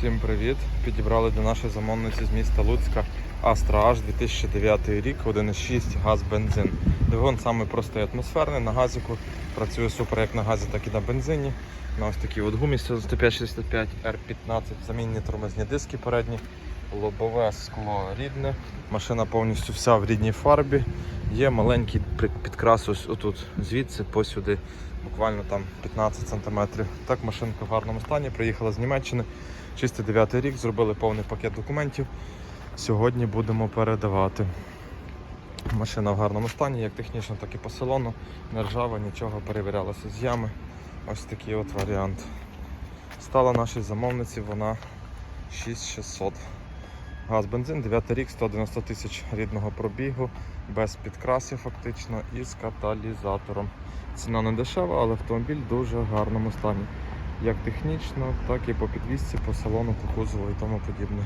Всім привіт! Підібрали для нашої замовниці з міста Луцька Astra H 2009 рік, 1.6 газ бензин. Двигун саме простий атмосферний на газіку. Працює супер як на газі, так і на бензині. На ось такій от гумі 105-65 R15, замінні тормозні диски передні, лобове скло рідне. Машина повністю вся в рідній фарбі. Є маленький підкрас ось отут, звідси по сюди, буквально там 15 см. Так машинка в гарному стані. Приїхала з Німеччини. Чистий 9 рік, зробили повний пакет документів. Сьогодні будемо передавати. Машина в гарному стані, як технічно, так і по салону. Не ржава, нічого перевірялася з ями. Ось такий от варіант. Стала нашій замовниці вона 6600. Газ бензин, 9 рік, 190 тисяч рідного пробігу, без підкрасів фактично і з каталізатором. Ціна не дешева, але автомобіль в дуже гарному стані. Як технічно, так і по підвісці, по салону, по кузову і тому подібне.